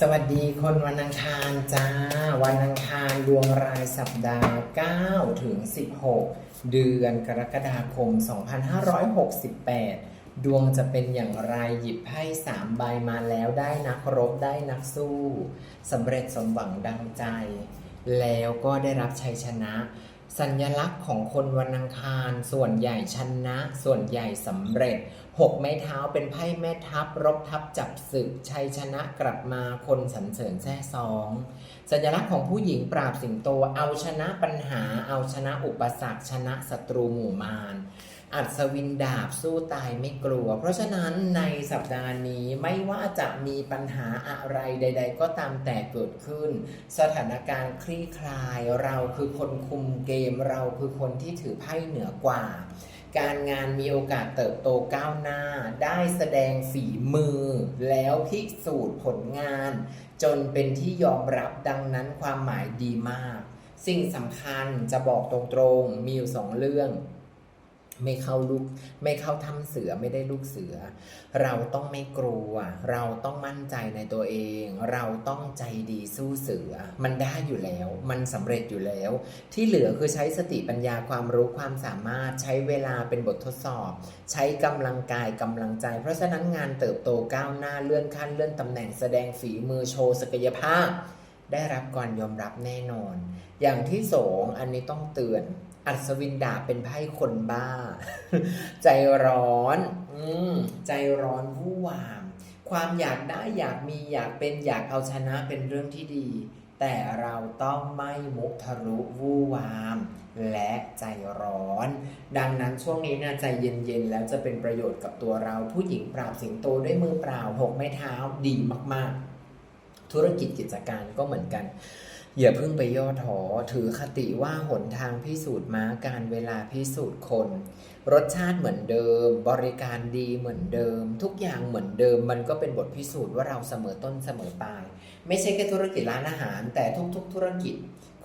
สวัสดีคนวันอังคารจ้า วันอังคารดวงรายสัปดาห์ 9 ถึง 16 เดือนกรกฎาคม 2568 ดวงจะเป็นอย่างไรหยิบไพ่สามใบมาแล้วได้นักรบได้นักสู้สำเร็จสมหวังดังใจ แล้วก็ได้รับชัยชนะ สัญลักษณ์ของคนวันอังคาร ส่วนใหญ่ชนะ ส่วนใหญ่สำเร็จหกไม้เท้าเป็นไพ่แม่ทัพ รบทัพจับศึกชัยชนะกลับมาคนสรรเสริญแท้สองสัญลักษณ์ของผู้หญิงปราบสิงโตเอาชนะปัญหา เอาชนะอุปสรรคชนะศัตรูหมู่มาร อัศวินดาบสู้ตายไม่กลัว เพราะฉะนั้นในสัปดาห์นี้ไม่ว่าจะมีปัญหาอะไรใด ๆ ก็ตามแต่เกิดขึ้น สถานการณ์คลี่คลาย เราคือคนคุมเกมเราคือคนที่ถือไพ่เหนือกว่า การงานมีโอกาสเติบโตก้าวหน้า ได้แสดงฝีมือ แล้วพิสูจน์ผลงาน จนเป็นที่ยอมรับดังนั้นความหมายดีมาก สิ่งสำคัญจะบอกตรงๆมีอยู่สองเรื่อง ไม่เข้าลูกไม่เข้าถ้ำเสือไม่ได้ลูกเสือ เราต้องไม่กลัว เราต้องมั่นใจในตัวเอง เราต้องใจดีสู้เสือ มันได้อยู่แล้ว มันสำเร็จอยู่แล้ว ที่เหลือคือใช้สติปัญญาความรู้ความสามารถใช้เวลาเป็นบททดสอบ ใช้กำลังกายกำลังใจ เพราะฉะนั้นงานเติบโตก้าวหน้าเลื่อนขั้นเลื่อนตำแหน่งแสดงฝีมือโชว์ศักยภาพ ได้รับการยอมรับแน่นอน อย่างที่สองอันนี้ต้องเตือน อัศวินดาเป็นไพ่คนบ้า ใจร้อน อืมใจร้อนวู่วาม ความอยากได้อยากมีอยากเป็นอยากเอาชนะเป็นเรื่องที่ดี แต่เราต้องไม่มุทะลุวู่วาม และใจร้อน ดังนั้นช่วงนี้นะใจเย็นๆ แล้วจะเป็นประโยชน์กับตัวเราผู้หญิงปราบสิงโตด้วยมือเปล่าหกไม้เท้าดีมากๆ ธุรกิจกิจการก็เหมือนกัน อย่าเพิ่งไปย่อท้อถือคติว่าหนทางพิสูจน์ม้าการเวลาพิสูจน์คน รสชาติเหมือนเดิม บริการดีเหมือนเดิม ทุกอย่างเหมือนเดิม มันก็เป็นบทพิสูจน์ว่าเราเสมอต้นเสมอปลาย ไม่ใช่แค่ธุรกิจร้านอาหาร แต่ทุกๆ ธุรกิจ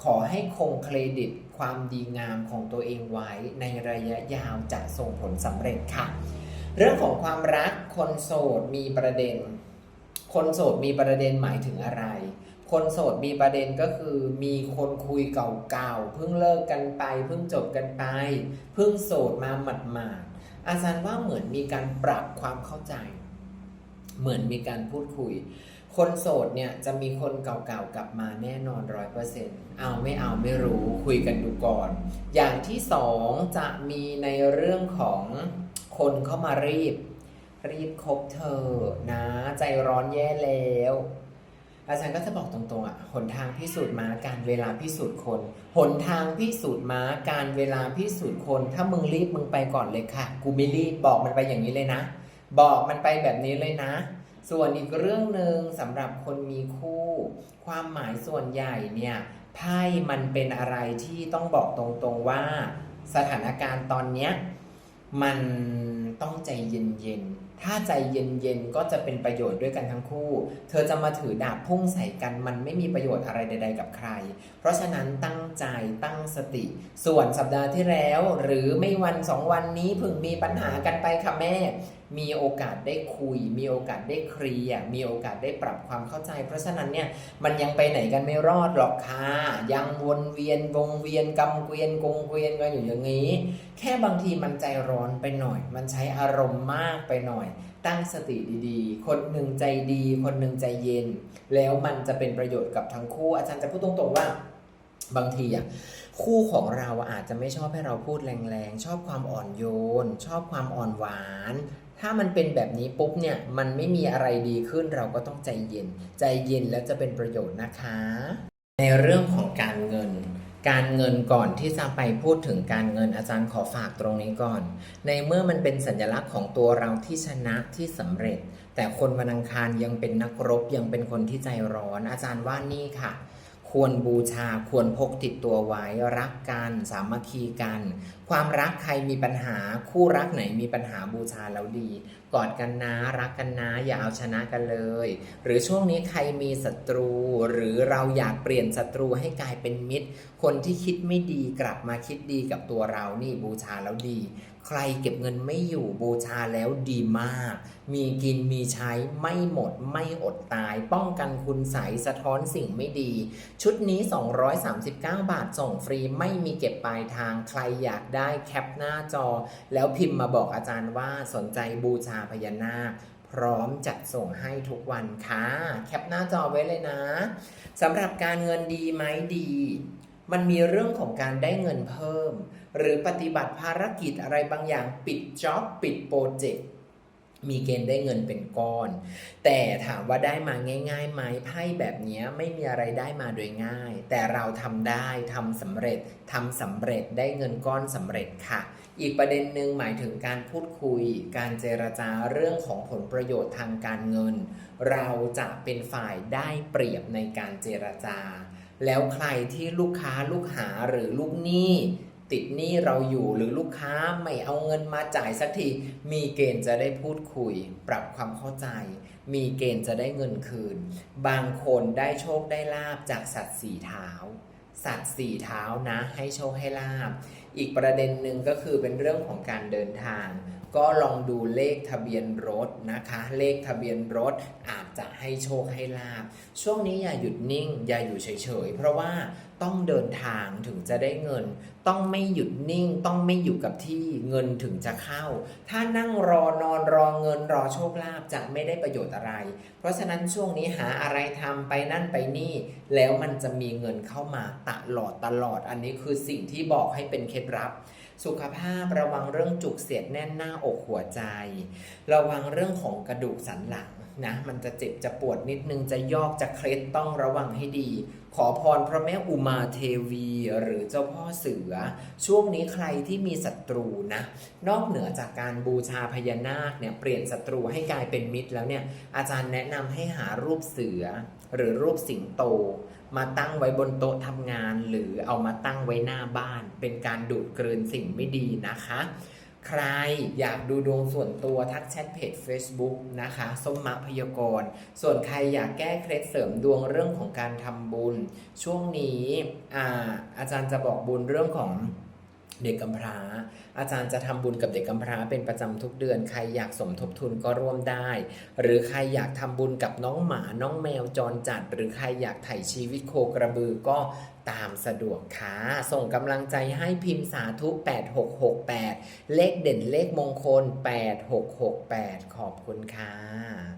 ขอให้คงเครดิตความดีงามของตัวเองไว้ในระยะยาวจะส่งผลสำเร็จค่ะ เรื่องของความรักคนโสดมีประเด็น คนโสดมีประเด็นหมายถึงอะไร คนโสดมีประเด็นก็คือ มีคนคุยเก่าๆเพิ่งเลิกกันไป เพิ่งจบกันไป เพิ่งโสดมาหมาดๆอาจารย์ว่าเหมือนมีการปรับความเข้าใจ เหมือนมีการพูดคุย คนโสดเนี่ยจะมีคนเก่าๆกลับมาแน่นอนร้อยเปอร์เซ็นต์เอาไม่เอาไม่รู้คุยกันดูก่อน อย่างที่สองจะมีในเรื่องของคนเข้ามารีบ รีบคบเธอนะ ใจร้อนแย่แล้ว อาจารย์ก็จะบอกตรงๆอะ หนทางพิสูจน์ม้าการเวลาพิสูจน์คน หนทางพิสูจน์ม้าการเวลาพิสูจน์คน ถ้ามึงรีบมึงไปก่อนเลยค่ะ กูไม่รีบบอกมันไปอย่างนี้เลยนะ บอกมันไปแบบนี้เลยนะ ส่วนอีกเรื่องหนึ่งสำหรับคนมีคู่ ความหมายส่วนใหญ่เนี่ยไพ่มันเป็นอะไรที่ต้องบอกตรงๆว่า สถานการณ์ตอนเนี้ย มันต้องใจเย็นๆ ถ้าใจเย็นๆ ก็จะเป็นประโยชน์ด้วยกันทั้งคู่ เธอจะมาถือดาบพุ่งใส่กัน มันไม่มีประโยชน์อะไรใด ๆ กับใคร เพราะฉะนั้นตั้งใจตั้งสติ ส่วนสัปดาห์ที่แล้ว หรือไม่วันสองวันนี้เพิ่งมีปัญหากันไปค่ะแม่ มีโอกาสได้คุย มีโอกาสได้เคลียร์มีโอกาสได้ปรับความเข้าใจ เพราะฉะนั้นเนี่ยมันยังไปไหนกันไม่รอดหรอกค่ะยังวนเวียนวงเวียนกำเกวียนกงเกวียนกันอยู่อย่างนี้ แค่บางทีมันใจร้อนไปหน่อย มันใช้อารมณ์มากไปหน่อย ตั้งสติดีๆ คนหนึ่งใจดี คนหนึ่งใจเย็น แล้วมันจะเป็นประโยชน์กับทั้งคู่ อาจารย์จะพูดตรงๆว่าบางทีอะ คู่ของเราอาจจะไม่ชอบให้เราพูดแรงๆ ชอบความอ่อนโยน ชอบความอ่อนหวาน ถ้ามันเป็นแบบนี้ปุ๊บเนี่ยมันไม่มีอะไรดีขึ้นเราก็ต้องใจเย็น ใจเย็นแล้วจะเป็นประโยชน์นะคะ ในเรื่องของการเงินการเงินก่อนที่จะไปพูดถึงการเงินอาจารย์ขอฝากตรงนี้ก่อน ในเมื่อมันเป็นสัญลักษณ์ของตัวเราที่ชนะที่สำเร็จ แต่คนวันอังคารยังเป็นนักรบยังเป็นคนที่ใจร้อน อาจารย์ว่านี่ค่ะ ควรบูชาควรพกติดตัวไว้รักกันสามัคคีกัน ความรักใครมีปัญหาคู่รักไหนมีปัญหาบูชาแล้วดีกอดกันนะรักกันนะอย่าเอาชนะกันเลย หรือช่วงนี้ใครมีศัตรู หรือเราอยากเปลี่ยนศัตรูให้กลายเป็นมิตร คนที่คิดไม่ดีกลับมาคิดดีกับตัวเรานี่บูชาแล้วดี ใครเก็บเงินไม่อยู่บูชาแล้วดีมาก มีกินมีใช้ไม่หมดไม่อดตาย ป้องกันคุณใสสะท้อนสิ่งไม่ดี ชุดนี้ 239 บาทส่งฟรีไม่มีเก็บปลายทางใครอยากได้แคปหน้าจอ แล้วพิมพ์มาบอกอาจารย์ว่าสนใจบูชาพญานาคพร้อมจัดส่งให้ทุกวันค่ะ แคปหน้าจอไว้เลยนะสำหรับการเงินดีไหมดี มันมีเรื่องของการได้เงินเพิ่ม หรือปฏิบัติภารกิจอะไรบางอย่างปิดจ็อบปิดโปรเจกต์มีเกณฑ์ได้เงินเป็นก้อน แต่ถามว่าได้มาง่ายๆไหมไพ่แบบนี้ไม่มีอะไรได้มาโดยง่าย แต่เราทำได้ทำสำเร็จทำสำเร็จได้เงินก้อนสำเร็จค่ะ อีกประเด็นหนึ่งหมายถึงการพูดคุย การเจรจาเรื่องของผลประโยชน์ทางการเงิน เราจะเป็นฝ่ายได้เปรียบในการเจรจา แล้วใครที่ลูกค้าลูกหาหรือลูกหนี้ติดหนี้เราอยู่หรือลูกค้าไม่เอาเงินมาจ่ายสักที มีเกณฑ์จะได้พูดคุย ปรับความเข้าใจ มีเกณฑ์จะได้เงินคืน บางคนได้โชคได้ลาบจากสัตว์สี่เท้า สัตว์สี่เท้านะให้โชคให้ลาบ อีกประเด็นหนึ่งก็คือเป็นเรื่องของการเดินทาง ก็ลองดูเลขทะเบียนรถนะคะ เลขทะเบียนรถอาจจะให้โชคให้ลาบ ช่วงนี้อย่าหยุดนิ่ง อย่าอยู่เฉยๆ เพราะว่าต้องเดินทางถึงจะได้เงิน ต้องไม่หยุดนิ่ง ต้องไม่อยู่กับที่เงินถึงจะเข้า ถ้านั่งรอนอนรอเงินรอโชคลาภจะไม่ได้ประโยชน์อะไร เพราะฉะนั้นช่วงนี้หาอะไรทำไปนั่นไปนี่ แล้วมันจะมีเงินเข้ามาตลอดตลอด อันนี้คือสิ่งที่บอกให้เป็นเคล็ดลับ สุขภาพระวังเรื่องจุกเสียดแน่นหน้าอกหัวใจ ระวังเรื่องของกระดูกสันหลัง นะมันจะเจ็บจะปวดนิดนึงจะยอกจะเคล็ดต้องระวังให้ดี ขอพรพระแม่อุมาเทวี หรือเจ้าพ่อเสือ ช่วงนี้ใครที่มีศัตรูนะ นอกเหนือจากการบูชาพญานาคเนี่ยเปลี่ยนศัตรูให้กลายเป็นมิตรแล้วเนี่ยอาจารย์แนะนำให้หารูปเสือ หรือรูปสิงโต มาตั้งไว้บนโต๊ะทำงาน หรือเอามาตั้งไว้หน้าบ้าน เป็นการดูดกลืนสิ่งไม่ดีนะคะ ใครอยากดูดวงส่วนตัวทักแชทเพจ Facebook นะคะส้มมะพยากร ส่วนใครอยากแก้เคล็ดเสริมดวงเรื่องของการทำบุญ ช่วงนี้อาอาจารย์จะบอกบุญเรื่องของ เด็กกำพร้า อาจารย์จะทำบุญกับเด็กกำพร้าเป็นประจำทุกเดือน ใครอยากสมทบทุนก็ร่วมได้ หรือใครอยากทำบุญกับน้องหมา น้องแมวจรจัด หรือใครอยากไถ่ชีวิตโคกระบือก็ตามสะดวกค่ะ ส่งกำลังใจให้พิมพ์สาธุ 8668 เลขเด่นเลขมงคล 8668 ขอบคุณค่ะ